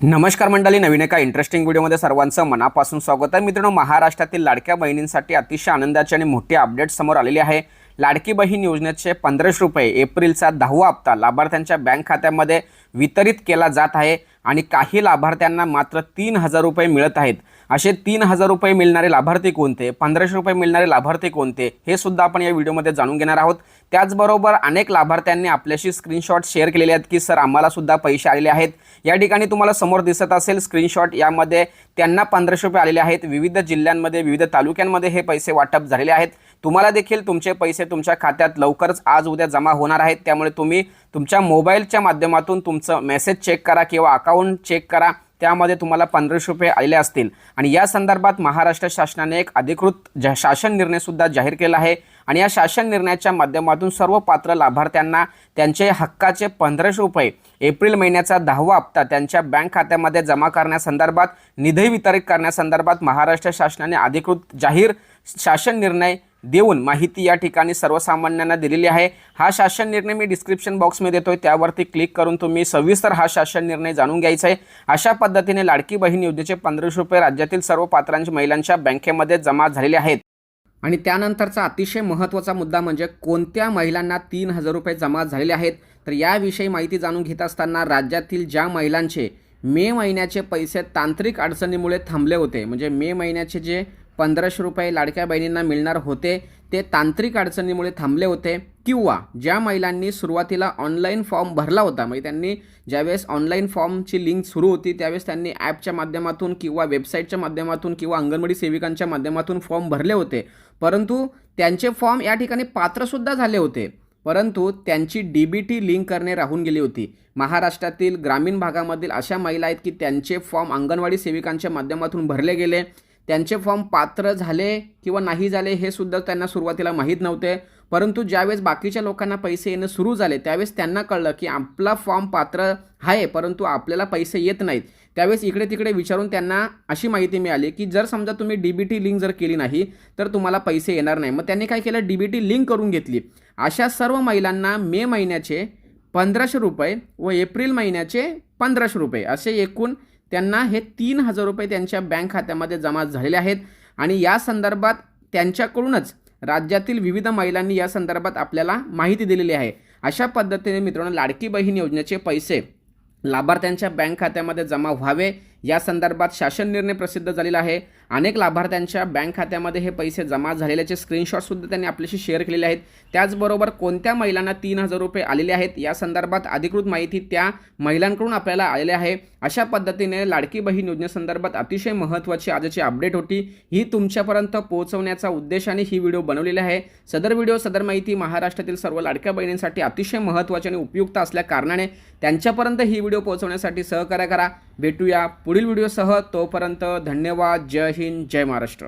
नमस्कार मंडळी नवीन एका इंटरेस्टिंग व्हिडिओमध्ये सर्वांचं मनापासून स्वागत आहे. मित्रांनो महाराष्ट्रातील लाडक्या बहिणींसाठी अतिशय आनंदाची आणि मोठी अपडेट समोर आलेली आहे. लाडकी बहीण योजनेचे पंधराशे रुपये एप्रिलचा दहावा हप्ता लाभार्थ्यांच्या बँक खात्यामध्ये वितरित केला जात आहे आणि काही लाभार्थ्यांना मात्र तीन हजार रुपये मिळत आहेत. असे तीन हजार रुपये मिळणारे लाभार्थी कोणते? पंधराशे रुपये मिळणारे लाभार्थी कोणते? हे सुद्धा आपण या व्हिडिओमध्ये जाणून घेणार आहोत. त्याचबरोबर अनेक लाभार्थ्यांनी आपल्याशी स्क्रीनशॉट शेअर केलेले आहेत की सर आम्हाला सुद्धा पैसे आलेले आहेत. या ठिकाणी तुम्हाला समोर दिसत असेल स्क्रीनशॉट यामध्ये त्यांना पंधराशे रुपये आलेले आहेत. विविध जिल्ह्यांमध्ये विविध तालुक्यांमध्ये हे पैसे वाटप झालेले आहेत. तुम्हाला देखील तुमचे पैसे तुमच्या खात्यात लवकरच आज उद्या जमा होणार आहेत. त्यामुळे तुम्ही तुमच्या मोबाईलच्या माध्यमातून तुमचं मेसेज चेक करा किंवा अकाउंट चेक करा. त्यामध्ये तुम्हाला पंधराशे रुपये आले असतील. आणि या संदर्भात महाराष्ट्र शासनाने एक अधिकृत ज शासन निर्णयसुद्धा जाहीर केला आहे. आणि या शासन निर्णयाच्या माध्यमातून सर्व पात्र लाभार्थ्यांना त्यांचे हक्काचे पंधराशे रुपये एप्रिल महिन्याचा दहावा हप्ता त्यांच्या बँक खात्यामध्ये जमा करण्यासंदर्भात निधी वितरित करण्यासंदर्भात महाराष्ट्र शासनाने अधिकृत जाहीर शासन निर्णय देऊन माहिती या ठिकाणी सर्वसामान्यांना दिलेली आहे. हा शासन निर्णय मी डिस्क्रिप्शन बॉक्समध्ये देतो आहे त्यावरती क्लिक करून तुम्ही सविस्तर हा शासन निर्णय जाणून घ्यायचा आहे. अशा पद्धतीने लाडकी बहीण योजनेचे पंधराशे रुपये राज्यातील सर्व पात्रांच्या महिलांच्या बँकेमध्ये जमा झालेले आहेत. आणि त्यानंतरचा अतिशय महत्त्वाचा मुद्दा म्हणजे कोणत्या महिलांना तीन हजार रुपये जमा झालेले आहेत? तर याविषयी माहिती जाणून घेत असताना राज्यातील ज्या महिलांचे मे महिन्याचे पैसे तांत्रिक अडचणीमुळे थांबले होते म्हणजे मे महिन्याचे जे पंधराशे रुपये लाडक्या बहिणींना मिळणार होते. ते तांत्रिक अडचणीमुळे थांबले होते. किंवा ज्या महिलांनी सुरुवातीला ऑनलाईन फॉर्म भरला होता म्हणजे त्यांनी ज्यावेळेस ऑनलाईन फॉर्मची लिंक सुरू होती त्यावेळेस त्यांनी ॲपच्या माध्यमातून किंवा वेबसाईटच्या माध्यमातून किंवा अंगणवाडी सेविकांच्या माध्यमातून फॉर्म भरले होते. परंतु त्यांचे फॉर्म या ठिकाणी पात्रसुद्धा झाले होते. परंतु त्यांची डी बी टी लिंक करणे राहून गेली होती. महाराष्ट्रातील ग्रामीण भागामधील अशा महिला आहेत की त्यांचे फॉर्म अंगणवाडी सेविकांच्या माध्यमातून भरले गेले. त्यांचे फॉर्म पात्र झाले किंवा नाही झाले हे सुद्धा त्यांना सुरुवातीला माहीत नव्हते. परंतु ज्यावेळेस बाकीच्या लोकांना पैसे येणं सुरू झाले त्यावेळेस त्यांना कळलं की आपला फॉर्म पात्र आहे परंतु आपल्याला पैसे येत नाहीत. त्यावेळेस इकडे तिकडे विचारून त्यांना अशी माहिती मिळाली की जर समजा तुम्ही डी बी टी लिंक जर केली नाही तर तुम्हाला पैसे येणार नाही. मग त्यांनी काय केलं? डी बी टी लिंक करून घेतली. अशा सर्व महिलांना मे महिन्याचे पंधराशे रुपये व एप्रिल महिन्याचे पंधराशे रुपये असे एकूण त्यांना हे तीन हजार रुपये त्यांच्या बँक खात्यामध्ये जमा झालेले आहेत. आणि या संदर्भात त्यांच्याकडूनच राज्यातील विविध महिलांनी या संदर्भात आपल्याला माहिती दिलेली आहे. अशा पद्धतीने मित्रांनो लाडकी बहीण योजनेचे पैसे लाभार्थ्यांच्या बँक खात्यामध्ये जमा व्हावे या संदर्भात शासन निर्णय प्रसिद्ध झालेला आहे. अनेक लाभार्थ्यांच्या बँक खात्यामध्ये हे पैसे जमा झालेल्याचे स्क्रीनशॉटसुद्धा त्यांनी आपल्याशी शेअर केलेले आहेत. त्याचबरोबर कोणत्या महिलांना तीन हजार रुपये आलेले आहेत या संदर्भात अधिकृत माहिती त्या महिलांकडून आपल्याला आलेली आहे. अशा पद्धतीने लाडकी बहीण योजनेसंदर्भात अतिशय महत्त्वाची आजची अपडेट होती. ही तुमच्यापर्यंत पोहोचवण्याचा उद्देशाने ही व्हिडिओ बनवलेली आहे. सदर व्हिडिओ सदर माहिती महाराष्ट्रातील सर्व लाडक्या बहिणींसाठी अतिशय महत्त्वाची आणि उपयुक्त असल्या कारणाने त्यांच्यापर्यंत ही व्हिडिओ पोहोचवण्यासाठी सहकार्य करा. भेटूया पुढील व्हिडिओसह. तोपर्यंत धन्यवाद. जय हिंद. जय महाराष्ट्र.